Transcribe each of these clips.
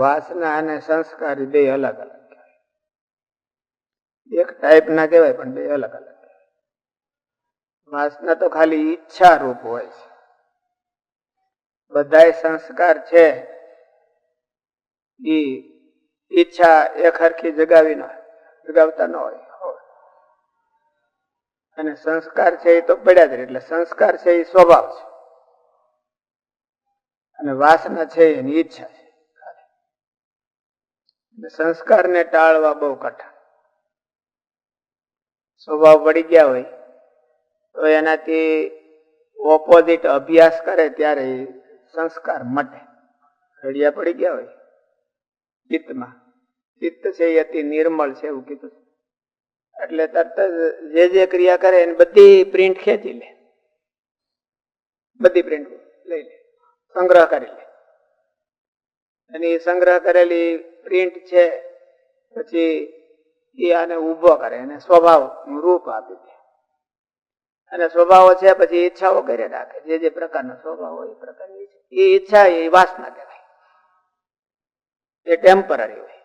વાસના અને સંસ્કાર બે અલગ અલગ એક ટાઈપ ના કહેવાય, પણ બે અલગ અલગ વાસના તો ખાલી ઈચ્છા રૂપ હોય છે. બધા સંસ્કાર છે. ઈ ઈચ્છા એક હરખી જગાવી ન જગાવતા ન હોય અને સંસ્કાર છે એ તો પડ્યા જ એટલે સંસ્કાર છે એ સ્વભાવ છે. અને વાસના છે એની ઈચ્છા છે. સંસ્કારને ટાળવા બહુ કઠણ. સ્વભાવ પડી ગયા હોય, તો એનાથી ઓપોઝિટ અભ્યાસ કરે ત્યારે સંસ્કાર મટે. ઘડિયા પડી ગયા હોય, ચિત્તમાં. ચિત્ત છે એ અતિ નિર્મળ છે એવું કીધું. એટલે તરત જ જે જે ક્રિયા કરે એને બધી પ્રિન્ટ ખેંચી લે. બધી પ્રિન્ટ લઈ લે. સંગ્રહ કરી લે. અને સંગ્રહ કરેલી પ્રિન્ટ છે, પછી એ આને ઊભો કરે, એને સ્વભાવનું રૂપ આપી દે અને સ્વભાવો છે, પછી ઈચ્છાઓ કરી રાખે, જે જે પ્રકારનો સ્વભાવ હોય એ પ્રકારની. એ ઈચ્છા એ વાસના કહેવાય. એ ટેમ્પરરી હોય.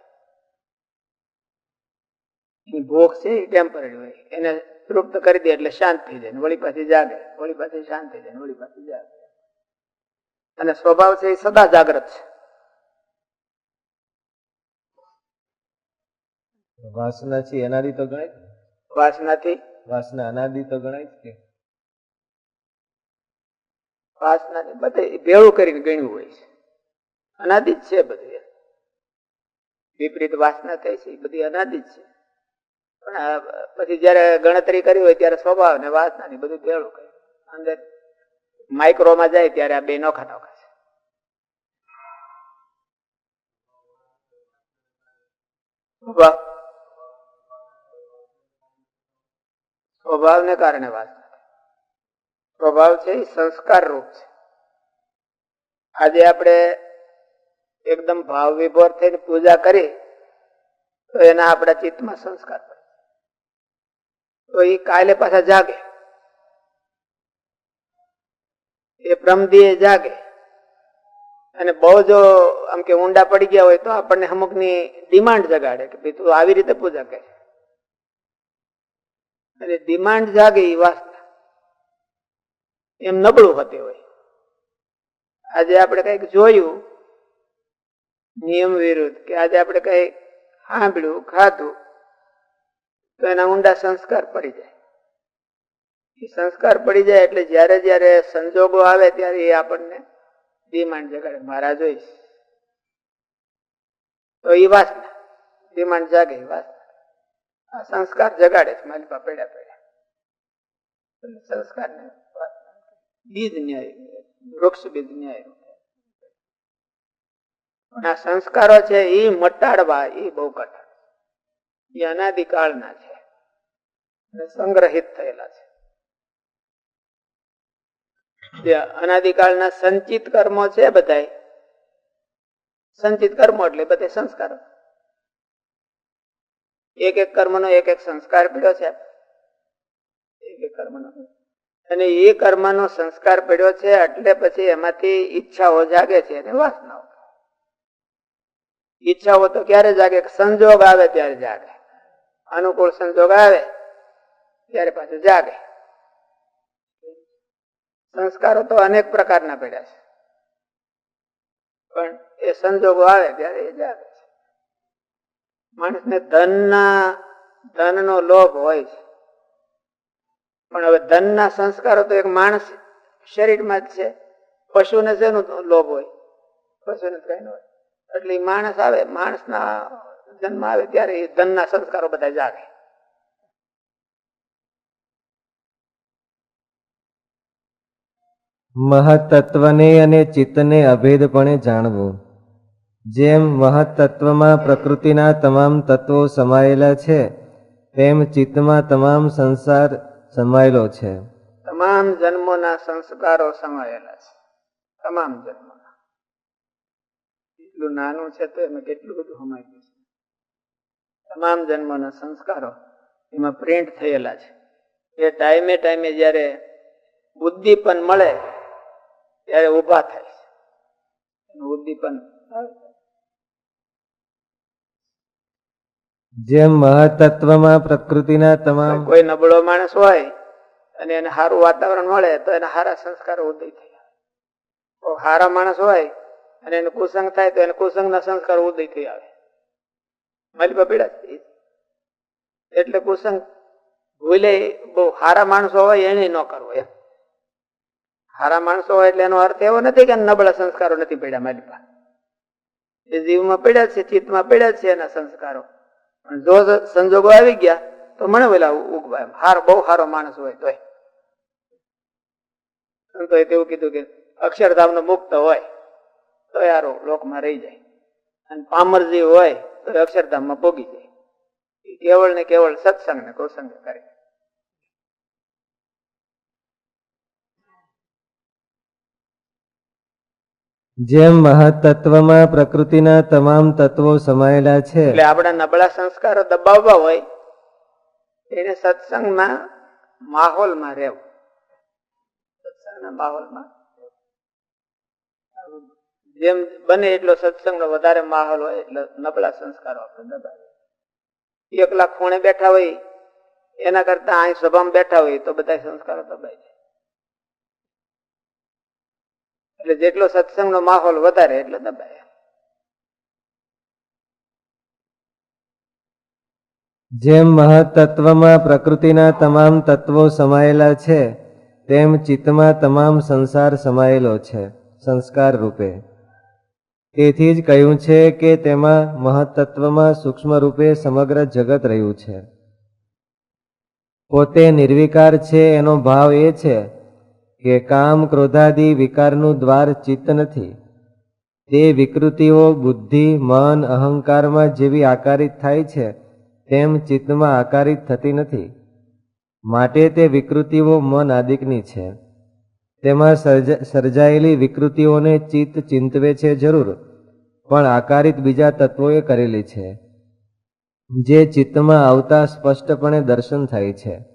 ભોગ છે, એ ટેમ્પરરી હોય. એને તૃપ્ત કરી દે એટલે શાંત થઈ જાય વળી પાછી જાગે, વળી પાછી શાંત થઈ જાય વળી પાછી જાગે. અને સ્વભાવ છે એ સદા જાગ્રત છે. વાસના છે અનાદિ તો ગણાય? વાસનાથી? વાસના અનાદિ તો ગણાય કે. વાસનાથી બધે ભેળું કરીને ગણ્યું હોય છે. અનાદિ જ છે બધું વિપરીત વાસના થાય છે એ બધી અનાદિ જ છે. પણ પછી જયારે ગણતરી કરી હોય ત્યારે સ્વભાવ ને વાસના ને બધું ભેળું કર્યું અંદર માઇક્રોમાં જાય ત્યારે આ બે નોખા નોખા છે. સ્વભાવને કારણે વાસના. સ્વભાવ છે એ સંસ્કાર રૂપ છે. આજે આપણે એકદમ ભાવ વિભોર થઈને પૂજા કરી, તો એના આપણા ચિત્તમાં સંસ્કાર પડે તો એ કાલે પાછા જાગે. એ પ્રમદીએ જાગે. અને બહુ જો આમ કે ઊંડા પડી ગયા હોય તો આપણને અમુકની ડિમાન્ડ જગાડે કે તું આવી રીતે પૂજા કરે અને ડિમાન્ડ જાગે એ વાસના એમ નબળું હોતી હોય. આજે આપણે કંઈક જોયું, નિયમ વિરુદ્ધ, કે આજે આપણે કઈ સાંભળ્યું, ખાધું, તો એના ઊંડા સંસ્કાર પડી જાય. એ સંસ્કાર પડી જાય એટલે જ્યારે જ્યારે સંજોગો આવે ત્યારે એ આપણને ડિમાન્ડ જગાડે. મારા જોઈશ. તો એ વાસના ડિમાન્ડ જાગે વાસના આ સંસ્કાર જગાડે છે, મારી પાસે પેડા પેડા સંસ્કાર બીજ ન્યાય વૃક્ષ બીજ ન્યાય પણ આ સંસ્કારો છે એ મટાડવા એ બહુ કઠણ એ અનાદિકાળના છે સંગ્રહિત થયેલા છે. જે અનાદિકાળના સંચિત કર્મો છે બધાય. સંચિત કર્મો એટલે બધા સંસ્કારો. એક એક કર્મનો એક એક સંસ્કાર પડ્યો છે. એક કર્મનો. અને એ કર્મનો સંસ્કાર પડ્યો છે એટલે પછી એમાંથી ઈચ્છાઓ જાગે છે અને વાસનાઓ. ઈચ્છાઓ તો ક્યારે જાગે? સંજોગ આવે ત્યારે જાગે. અનુકૂળ સંજોગ આવે ત્યારે પાછું જાગે. સંસ્કારો તો અનેક પ્રકારના પડ્યા છે. પણ એ સંજોગો આવે ત્યારે એ જાગે. માણસને ધનના, ધનનો લોભ હોય છે. પણ હવે ધનના સંસ્કારો તો એક માણસ શરીરમાં જ છે. પશુને શેનો લોભ હોય? પશુને કઈ હોય. એટલે માણસ આવે, માણસના જન્મ આવે ત્યારે એ ધનના સંસ્કારો બધા જાગે. મહત્તત્વને અને ચિત્તને અભેદપણે જાણવું. જેમ મહત્તત્વમાં પ્રકૃતિના તમામ તત્વો સમાયેલા છે, તેમ ચિત્તમાં તમામ સંસાર સમાયેલો છે. તમામ જન્મોના સંસ્કારો સમાયેલા છે. તમામ જન્મોના. કેટલું નાનું છે તો એમાં કેટલું બધું સમાય ગયું છે. તમામ જન્મોના સંસ્કારો એમાં પ્રિન્ટ થયેલા છે. એ ટાઈમે ટાઈમે જ્યારે ઉદ્દીપન મળે, ત્યારે ઊભા થાય છે. ઉદ્દીપન આવે. જેમ મહતત્વમાં પ્રકૃતિના તમામ કોઈ નબળો માણસ હોય અને એને સારું વાતાવરણ મળે, તો એના સારા સંસ્કારો ઉદય કોઈ સારા માણસ હોય અને એને કુસંગ થાય, તો એને કુસંગના સંસ્કારો ઉદય થઈ આવે. મારી પપીડા. એટલે કુસંગ ભૂલે બહુ સારા માણસો હોય, એને ન કરવો એમ. સારા માણસો હોય એટલે એનો અર્થ એવો નથી કે નબળા સંસ્કારો નથી પડ્યા મારી પાસે. એ જીવમાં પડ્યા છે, ચિત્તમાં પડ્યા છે, એના સંસ્કારો. પણ જો સંજોગો આવી ગયા, તો મને પેલા ઉગવા હાર, બહુ સારો માણસ હોય તોય. સંતોએ તેવું કીધું કે અક્ષરધામ નો મુક્ત હોય તો યારો લોકમાં રહી જાય. અને પામરજી હોય તો અક્ષરધામમાં ભોગી જાય. કેવળ ને કેવળ સત્સંગ ને કૌસંગ કરે. જેમ મહતત્વમાં પ્રકૃતિના તમામ તત્વો સમાયેલા છે. એટલે આપણા નબળા સંસ્કારો દબાવવા હોય, એને સત્સંગના માહોલમાં રહેવું. સત્સંગના માહોલમાં જેમ બને એટલો સત્સંગનો વધારે માહોલ હોય, એટલે નબળા સંસ્કારો આપણે દબાવે એકલા ખૂણે બેઠા હોય, એના કરતા અહીં સભામાં બેઠા હોય, તો બધા સંસ્કારો દબાય એટલે જેટલો સત્સંગનો માહોલ વધારે, એટલો દબાય. જેમ મહતત્વમાં પ્રકૃતિના તમામ તત્વો સમાયેલા છે, તેમ ચિત્તમાં તમામ સંસાર સમાયેલો છે, સંસ્કાર રૂપે. તેથી જ કહ્યું છે કે તેમાં મહતત્વમાં સૂક્ષ્મ રૂપે સમગ્ર જગત રહ્યું છે. પોતે નિર્વિકાર છે, એનો ભાવ એ છે કે કામ ક્રોધાદિ વિકારનું દ્વાર ચિત્ત નથી. તે વિકૃતિઓ, બુદ્ધિ, મન, અહંકારમાં જેવી આકારિત થાય છે, તેમ ચિત્તમાં આકારિત થતી નથી. માટે તે વિકૃતિઓ મન આદિકની છે. તેમાં સર્જ- સર્જાયેલી વિકૃતિઓને ચિત્ત ચિંતવે છે જરૂર, પણ આકારિત બીજા તત્વોએ કરેલી છે, જે ચિત્તમાં આવતા સ્પષ્ટપણે દર્શન થાય છે.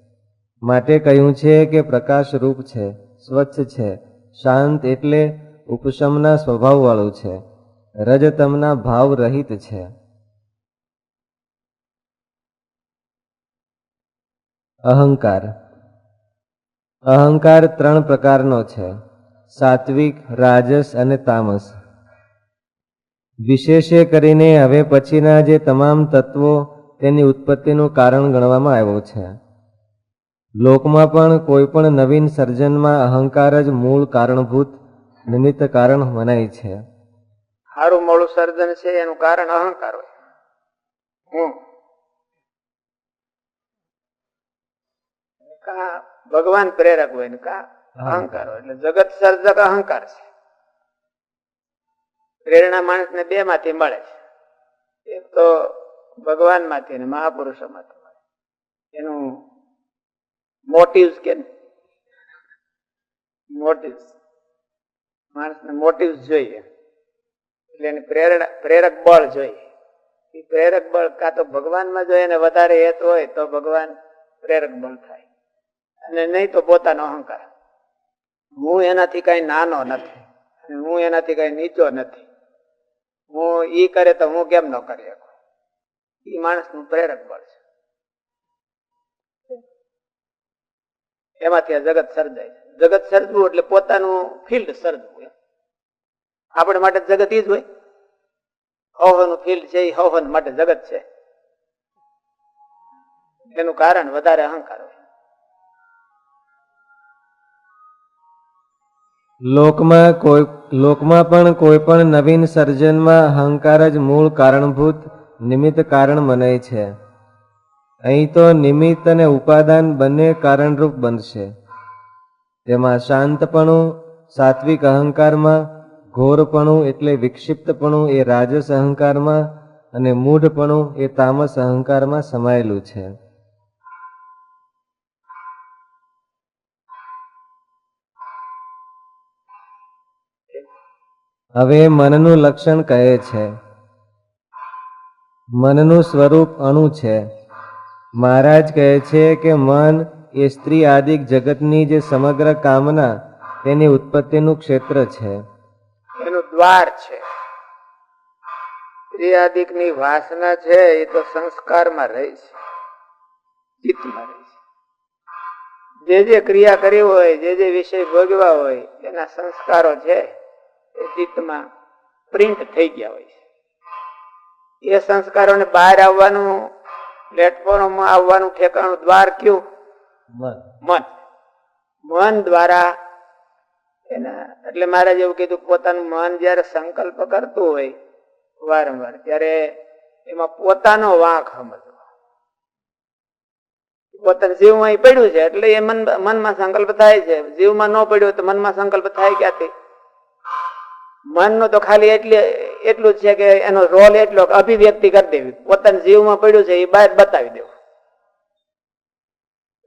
માટે કહ્યું છે કે પ્રકાશ રૂપ છે. સ્વચ્છ છે, શાંત એટલે ઉપશમના સ્વભાવવાળું છે રજતમના ભાવ રહિત છે. અહંકાર. અહંકાર ત્રણ પ્રકારનો છે, સાત્વિક, રાજસ અને તામસ. વિશેષે કરીને હવે પછીના જે તમામ તત્વો તેની ઉત્પત્તિનું કારણ ગણવામાં આવ્યું છે. લોકમાં પણ કોઈ પણ નવીન સર્જનમાં અહંકાર જ મૂળ કારણભૂત નિમિત્ત કારણ મનાય છે. સારું મોડું સર્જન છે એનું કારણ અહંકાર હોય. હું કા ભગવાન પ્રેરક હોય ને કા અહંકાર હોય. એટલે જગત સર્જક અહંકાર છે. પ્રેરણા માણસને બે માંથી મળે છે. એક તો ભગવાનમાંથી ને મહાપુરુષો માંથી મળે. એનું મોટિવ્સ કે મોટિવ્સ માણસને મોટિવ્સ જોઈએ. એટલે એને પ્રેરણા પ્રેરક બળ જોઈએ. એ પ્રેરક બળ કાં તો ભગવાનમાં જો એને વધારે હેત હોય તો ભગવાન પ્રેરક બળ થાય. અને નહીં તો પોતાનો અહંકાર. હું એનાથી કઈ નાનો નથી. હું એનાથી કઈ નીચો નથી. હું ઈ કરે તો હું કેમ ન કરી શકું? એ માણસનું પ્રેરક બળ છે એમાંથી આ જગત સર્જાય જગત સર્જવું એટલે પોતાનું ફિલ્ડ સર્જવું આપણે માટે જગત જ હોય. હવનું ફિલ્ડ છે એ હવન માટે જગત છે. એનું કારણ વધારે અહંકાર હોય. લોકમાં કોઈ, લોકમાં પણ કોઈ પણ નવીન સર્જનમાં અહંકાર જ મૂળ કારણભૂત, નિમિત્ત કારણ મનાય છે. અહીં તો નિમિત્ત અને ઉપાદાન બંને કારણરૂપ બનશે. તેમાં શાંતપણું, સાત્વિક અહંકારમાં, ઘોરપણું એટલે વિક્ષિપ્તપણું એ રાજસ અહંકારમાં અને મૂઢપણું એ તામસ અહંકારમાં સમાયેલું છે. હવે મનનું લક્ષણ કહે છે. મનનું સ્વરૂપ અણુ છે. મહારાજ કહે છે કે મન એ સ્ત્રી આદિક જગતની જે સમગ્ર કામના તેની ઉત્પત્તિનું ક્ષેત્ર છે. એનું દ્વાર છે. ક્રિયાદિકની વાસના છે એ તો સંસ્કારમાં રહે છે. ચિત્તમાં રહે છે. જે જે ક્રિયા કરી હોય, જે જે વિષય ભોગવા હોય, એના સંસ્કારો છે એ ચિત્તમાં પ્રિન્ટ થઈ ગયા હોય છે. એ સંસ્કારોને બહાર આવવાનું પ્લેટફોર્મમાં આવવાનું ઠેકાણું દ્વાર કયું? મન. મન. દ્વારા એના એટલે મહારાજ એવું કીધું પોતાનું મન જયારે સંકલ્પ કરતું હોય વારંવાર ત્યારે એમાં પોતાનો વાંક સમજવો. પોતાનું જીવમાં ઈ પડ્યું છે એટલે એ મન મનમાં સંકલ્પ થાય છે. જીવમાં ન પડ્યો તો મનમાં સંકલ્પ થાય ક્યાંથી? મનનો તો ખાલી એટલે એટલું છે કે એનો રોલ એટલો અભિવ્યક્તિ કરી દેવી. પોતાના જીવમાં પડ્યું છે એ બહાર બતાવી દેવું.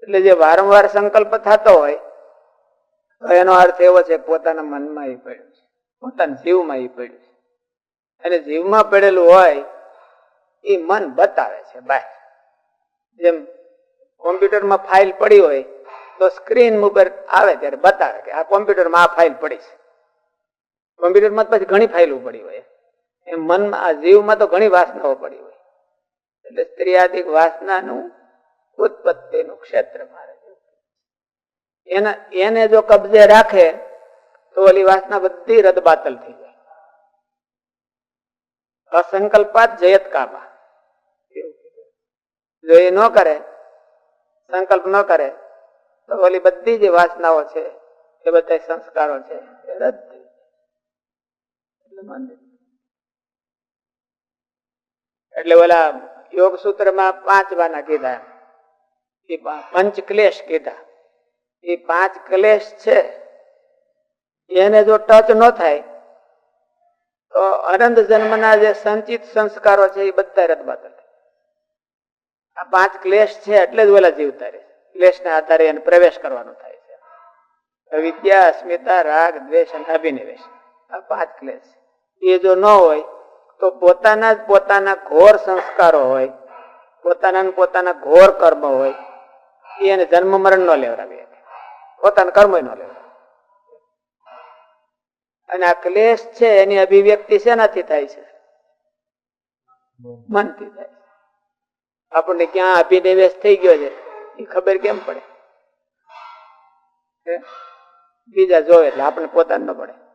એટલે જે વારંવાર સંકલ્પ થતો હોય એનો અર્થ એવો છે પોતાના મનમાં એ પડ્યું છે. પોતાના જીવમાં એ પડ્યું છે. અને જીવમાં પડેલું હોય, એ મન બતાવે છે બહાર. જેમ કોમ્પ્યુટરમાં ફાઇલ પડી હોય, તો સ્ક્રીન ઉપર આવે ત્યારે બતાવે કે આ કોમ્પ્યુટરમાં આ ફાઇલ પડી છે. કોમ્પ્યુટરમાં પછી ઘણી ફાઇલો પડી હોય. એમ મનમાં જીવમાં તો ઘણી વાસનાઓ પડી હોય. એટલે સ્ત્રીયાદિક વાસનાનું ઉત્પત્તિનું ક્ષેત્ર મારે એના, એને જો કબજે રાખે, તો ઓલી વાસના બધી રદબાતલ થઈ જાય. અસંકલ્પાત જયત કામા જો એ ન કરે, સંકલ્પ ન કરે, તો ઓલી બધી જે વાસનાઓ છે, એ બધા સંસ્કારો છે. એ રદ થઈ જાય. એટલે ઓલા યોગ સૂત્રમાં પાંચ વાના કીધા. એ પંચ ક્લેશ કીધા. એ પાંચ ક્લેશ છે, એને જો ટચ ન થાય, તો અનંત જન્મના જે સંચિત સંસ્કારો છે એ બધા રદબાત. આ પાંચ ક્લેશ છે એટલે જ ઓલા જીવતા રહે ક્લેશના આધારે એને પ્રવેશ કરવાનો થાય છે. વિદ્યા અસ્મિતા, રાગ, દ્વેષ અને અભિનિવેશ. આ પાંચ ક્લેશ એ જો ન હોય તો પોતાના જ પોતાના ઘોર સંસ્કારો હોય, પોતાના પોતાના ઘોર કર્મ હોય એને જન્મ મરણ નો લેવડાવી. શકે. પોતાના કર્મ નો લેવડાવે. અને આ ક્લેશ છે, એની અભિવ્યક્તિ શેનાથી થાય છે? મનથી થાય છે. આપણને ક્યાં અભિનિવેશ થઈ ગયો છે, એ ખબર કેમ પડે? બીજા જોવે એટલે આપણને પોતાને ન પડે.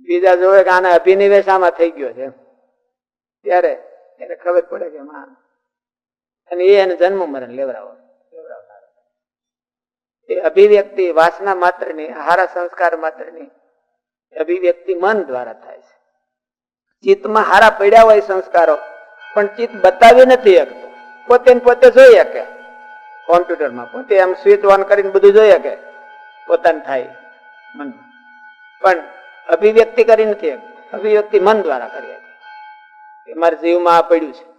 બીજા જોવે કે આના અભિનિવેશ આમાં થઈ ગયો છે. ત્યારે એને ખબર પડે કે માં, અને એને જન્મ મરણ લેવડાવો. એ અભિવ્યક્તિ વાસના માત્રની હારા સંસ્કાર માત્રની અભિવ્યક્તિ મન દ્વારા થાય છે. ચિત્તમાં હારા પડ્યા હોય સંસ્કારો, પણ ચિત્ત બતાવી નથી શકતું પોતે પોતે જોઈ શકે. કોમ્પ્યુટરમાં પોતે આમ સ્વિચ ઓન કરીને બધું જોઈ શકે. પોતાને થાય મન પણ અભિવ્યક્તિ કરી નથી અભિવ્યક્તિ મન દ્વારા કરી હતી મારા જીવમાં આ પડ્યું છે.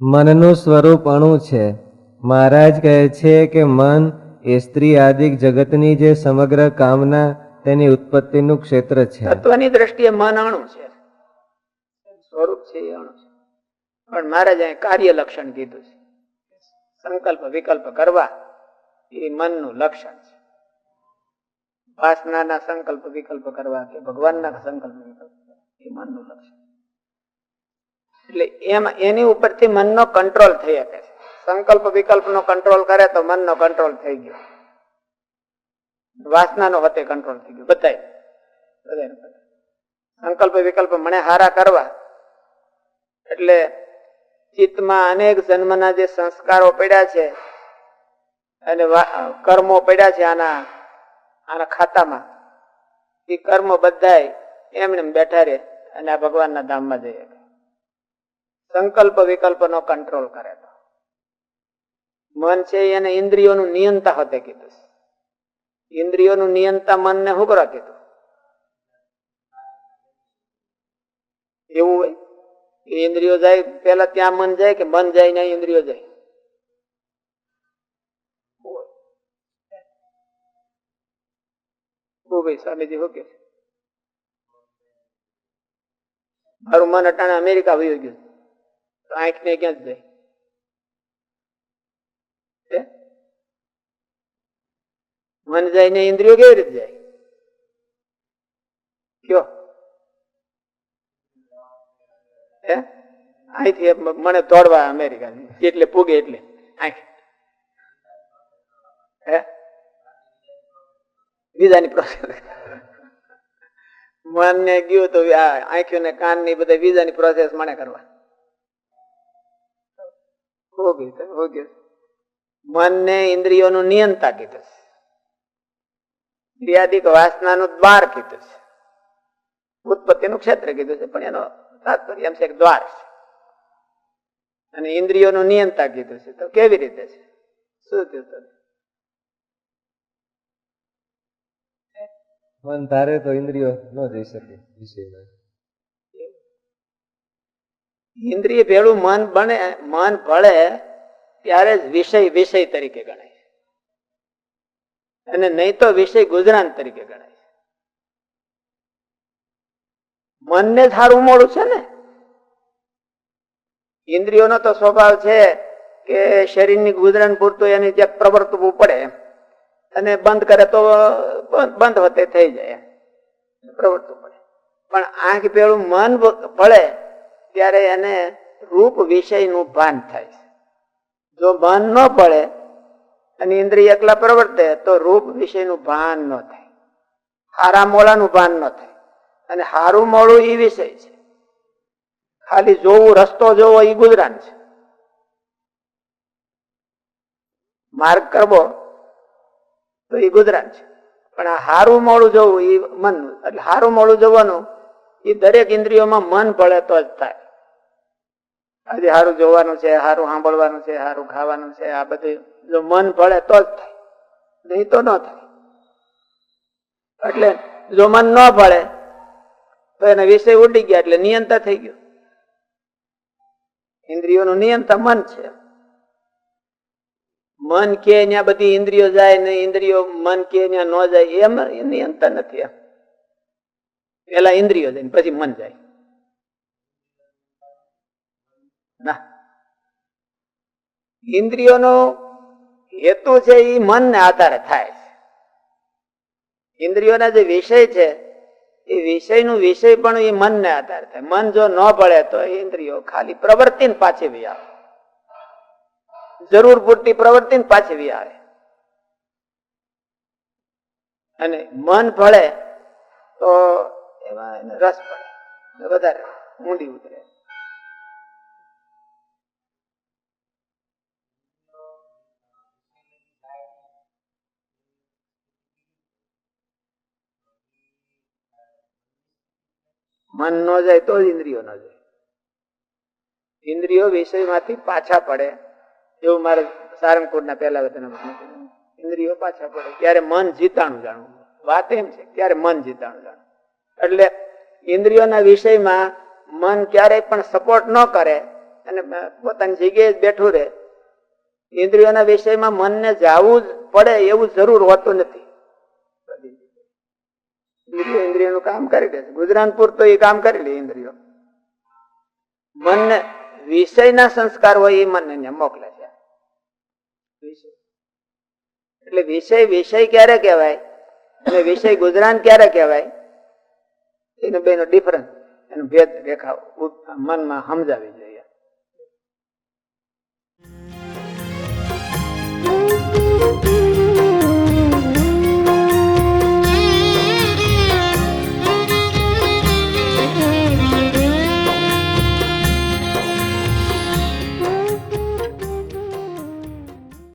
મનનું સ્વરૂપ અણુ છે. મહારાજ કહે છે કે મન એ સ્ત્રી આદિક જગતની જે સમગ્ર કામના તેની ઉત્પત્તિનું ક્ષેત્ર છે. તત્વની દ્રષ્ટિએ મન અણુ છે. સ્વરૂપ છે એ અણુ છે. પણ મહારાજ અહીં કાર્ય લક્ષણ કીધું છે. સંકલ્પ, વિકલ્પ કરવા, એ મનનું લક્ષણ છે. વાસનાના સંકલ્પ, વિકલ્પ કરવા કે ભગવાનના સંકલ્પ, વિકલ્પ એ મનનું લક્ષણ એટલે એમાં, એની ઉપરથી મનનો કંટ્રોલ થઈ શકે છે. સંકલ્પ, વિકલ્પનો કંટ્રોલ કરે તો મનનો કંટ્રોલ થઈ ગયો. વાસનાનો હતે કંટ્રોલ થઈ ગયો. બધાય. સંકલ્પ, વિકલ્પ મને હારા કરવા. એટલે ચિત્તમાં અનેક જન્મના જે સંસ્કારો પડ્યા છે અને કર્મો પડ્યા છે આના આના ખાતામાં, એ કર્મ બધાય એમને બેઠા રહે અને આ ભગવાનના ધામમાં જઈએ સંકલ્પ વિકલ્પનો કંટ્રોલ કરે તો. મન છે એને ઇન્દ્રિયોનું નિયંતા હોતે કીધું ઇન્દ્રિયોનું નિયંતા મનને શું કરવા કીધું. એવું હોય ઇન્દ્રિયો જાય પેલા ત્યાં મન જાય કે મન જાય ને ઇન્દ્રિયો જાય? સ્વામીજી મારું મન અટાણે અમેરિકા વયું ગયું. તો આંખ ને ક્યાં જાય? મન જાય ને ઇન્દ્રિયો કેવી રીતે જાય? કયો? અહીંથી મને દોડવા અમેરિકા એટલે પૂગે એટલે. વિઝાની પ્રોસેસ મન ને ગયું તો આ આંખ્યો ને કાનની બધા વિઝાની પ્રોસેસ મને કરવા. હો ગયું હો ગયું મનને ઇન્દ્રિયોનું નિયંતા કીધું છે. ક્રિયાદિક વાસનાનું દ્વાર કીધું છે. ઉત્પત્તિનું ક્ષેત્ર કીધું છે, પણ એનો તાત્પર્ય એમ છે કે દ્વાર છે. અને ઇન્દ્રિયોનું નિયંતા કીધું છે. તો કેવી રીતે છે? શું થયું? મન ધારે તો ઇન્દ્રિયો ન જઈ શકે વિષયમાં. ઇન્દ્રિય ભેળું મન બને મન ભળે ત્યારે જ વિષય વિષય તરીકે ગણાય અને નહીં તો વિષય ગુજરાન તરીકે ગણાય મનને સારું મોડું છે ને? ઇન્દ્રિયોનો તો સ્વભાવ છે કે શરીરની ગુજરાન પૂરતું એની જે પ્રવર્તવું પડે. અને બંધ કરે તો બંધ હોતે થઈ જાય પ્રવર્તવું પડે. પણ આંખ પેલું મન પડે ત્યારે એને રૂપ વિષયનું ભાન થાય જો મન ન પડે અને ઇન્દ્રિય એકલા પ્રવર્તે તો રૂપ વિષયનું ભાન ન થાય. હારા મોલાનું ભાન ન થાય. અને હારું મોડું એ વિષય છે. ખાલી જોવું, રસ્તો જોવો એ ગુજરાન છે. માર્ગ કરવો તો એ ગુજરાન છે. પણ આ હારું મોડું જોવું એ મનનું એટલે હારું મોડું જોવાનું એ દરેક ઇન્દ્રિયોમાં મન ભળે તો જ થાય. આજે સારું જોવાનું છે સારું સાંભળવાનું છે સારું ખાવાનું છે, આ બધું જો મન ભળે તો જ થાય. નહીં તો ન થાય. એટલે જો મન ન પડે તો એના વિષય ઉડી ગયા એટલે નિયંતા થઈ ગયો. ઇન્દ્રિયોનું નિયંતા મન છે. મન કે ત્યાં બધી ઇન્દ્રિયો જાય ને ઇન્દ્રિયો મન કે ત્યાં ન જાય, એમ નિયંતા નથી એમ. પેલા ઇન્દ્રિયો જાય પછી મન જાય. ના. ઇન્દ્રિયોનો હેતુ છે એ મનને આધારે થાય છે. ઇન્દ્રિયોના જે વિષય છે એ વિષયનું વિષય પણ એ મનને આધાર થાય. મન જો ન પડે તો ઇન્દ્રિયો ખાલી પ્રવૃત્તિ પાછી વી આવે જરૂર પૂરતી પ્રવૃત્તિ પાછી વી આવે અને મન ભળે તો એમાં રસ પડે. વધારે ઊંડી ઉતરે. મન ન જાય તો જ ઇન્દ્રિયો ન જાય. ઇન્દ્રિયો વિષયમાંથી પાછા પડે. એવું મારે સારંગપુરના પહેલા વતનમાં ઇન્દ્રિયો પાછા પડે. ત્યારે મન જીતાણું જાણવું. વાત એમ છે ત્યારે મન જીતાણું જાણવું. એટલે ઇન્દ્રિયોના વિષયમાં મન ક્યારેય પણ સપોર્ટ ન કરે અને પોતાની જગ્યાએ બેઠું રહે. ઇન્દ્રિયોના વિષયમાં મનને જાવું જ પડે એવું જરૂર હોતું નથી. ઇન્દ્રિયો, ઇન્દ્રિયનું કામ કરી દે ગુજરાન પૂરતો એ કામ કરી લે, ઇન્દ્રિયો. મન વિષયના સંસ્કાર હોય એ મનને મોકલે છે. એટલે વિષય વિષય ક્યારે કહેવાય? અને વિષય ગુજરાન ક્યારે કહેવાય? એનો બેનો ડિફરન્સ એનો ભેદ રેખા મનમાં સમજાવી